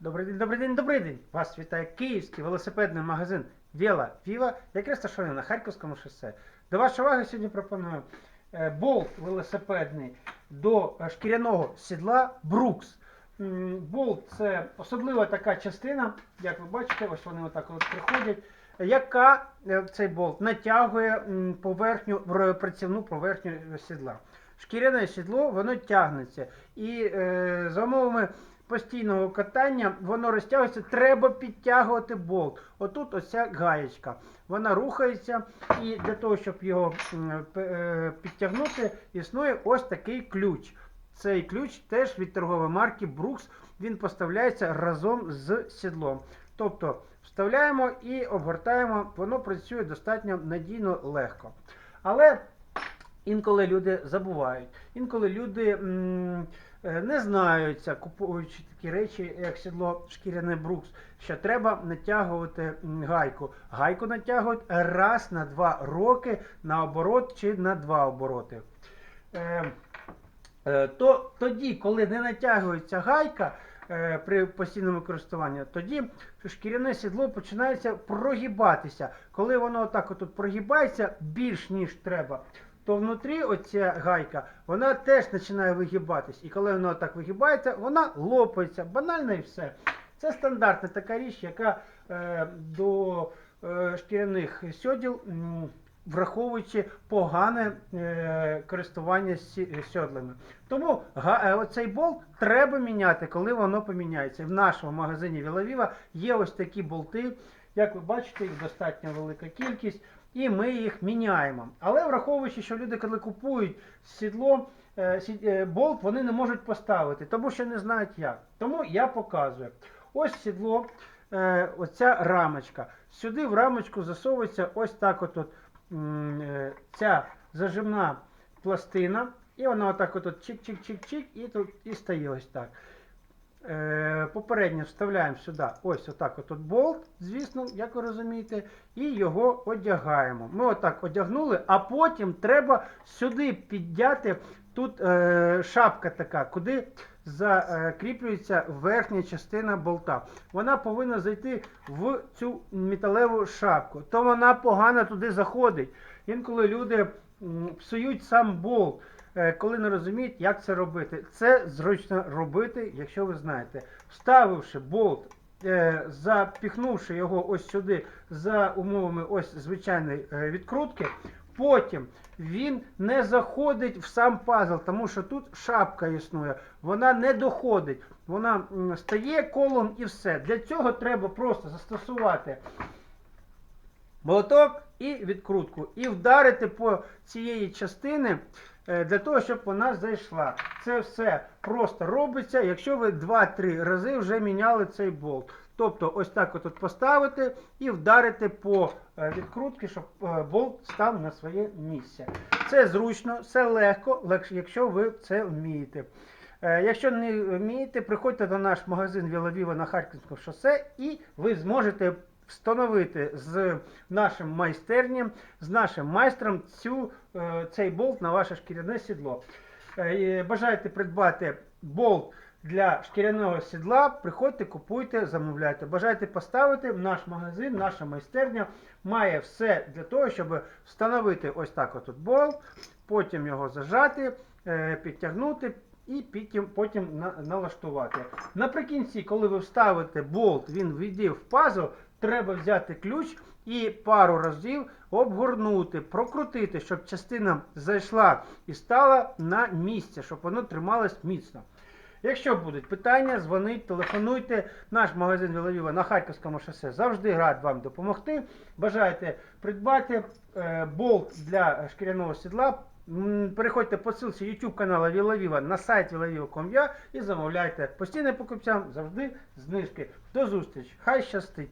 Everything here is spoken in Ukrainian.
Добрий день, добрий день, добрий день! Вас вітає київський велосипедний магазин Віла Віва, який розташований на Харківському шосе. До вашої уваги сьогодні пропоную е, болт велосипедний до е, шкіряного сідла Брукс. Болт це особлива така частина, як ви бачите, ось вони отак от приходять, яка е, цей болт натягує поверхню, працівну поверхню сідла. Шкіряне сідло, воно тягнеться. І е, за умовами постійного катання воно розтягується, треба підтягувати болт. Отут оця гаєчка. Вона рухається, і для того, щоб його е, підтягнути, існує ось такий ключ. Цей ключ теж від торгової марки Brooks. Він поставляється разом з сідлом. Тобто вставляємо і обгортаємо, воно працює достатньо надійно легко. Але інколи люди забувають, інколи люди м, е, не знаються, купуючи такі речі, як сідло шкіряне Брукс, що треба натягувати гайку. Гайку натягують раз на два роки на оборот чи на два обороти. Е, Е, то тоді, коли не натягується гайка е, при постійному користуванні, тоді шкіряне сідло починається прогибатися. Коли воно отак отут прогибається більш ніж треба, то внутрі оця гайка вона теж починає вигибатись. І коли вона так вигибається, вона лопається. Банально і все. Це стандартна така річ, яка е, до е, шкіряних сьоділ. м, Враховуючи погане е, користування сі- сьодлами. Тому га, е, оцей болт треба міняти, коли воно поміняється. В нашому магазині Вілавіва є ось такі болти. Як ви бачите, їх достатньо велика кількість, і ми їх міняємо. Але враховуючи, що люди, коли купують сідло, е, е, болт вони не можуть поставити, тому що не знають як. Тому я показую. Ось сідло, е, оця рамочка. Сюди в рамочку засовується ось так от. ця зажимна пластина, і вона отак от чик-чик-чик-чик, і тут і стає ось так. Е, попередньо вставляємо сюди ось отак от, болт, звісно, як ви розумієте, і його одягаємо. Ми отак одягнули, а потім треба сюди підняти. Тут е, шапка така, куди закріплюється верхня частина болта. Вона повинна зайти в цю металеву шапку. То вона погано туди заходить. Інколи люди псують сам болт, коли не розуміють, як це робити. Це зручно робити, якщо ви знаєте. Вставивши болт, е, запіхнувши його ось сюди за умовами ось звичайної е, відкрутки. Потім він не заходить в сам пазл, тому що тут шапка існує, вона не доходить, вона стає колом і все. Для цього треба просто застосувати молоток і відкрутку, і вдарити по цієї частини е, для того, щоб вона зайшла. Це все просто робиться, якщо ви 2-3 рази вже міняли цей болт. Тобто ось так от поставити і вдарити по е, відкрутці, щоб е, болт став на своє місце. Це зручно, все легко, якщо ви це вмієте. Якщо не вмієте, приходьте до наш магазин Віловіва на Харківському шосе і ви зможете встановити з нашим майстерням, з нашим майстром цю, е, цей болт на ваше шкіряне сідло. Е, Бажаєте придбати болт для шкіряного сідла, приходьте, купуйте, замовляйте. Бажаєте поставити наш магазин, наша майстерня має все для того, щоб встановити ось так от болт, потім його зажати, е, підтягнути і потім, потім налаштувати. Наприкінці, коли ви вставите болт, він війде в пазл, треба взяти ключ і пару разів обгорнути, прокрутити, щоб частина зайшла і стала на місце, щоб воно трималось міцно. Якщо будуть питання, дзвоніть, телефонуйте. Наш магазин Віловіва на Харківському шосе завжди рад вам допомогти. Бажаєте придбати е, болт для шкіряного сідла. Переходьте по ссылці YouTube каналу Віловіва на сайт vilaviva.com.ua і замовляйте. Постійним покупцям завжди знижки. До зустрічі. Хай щастить!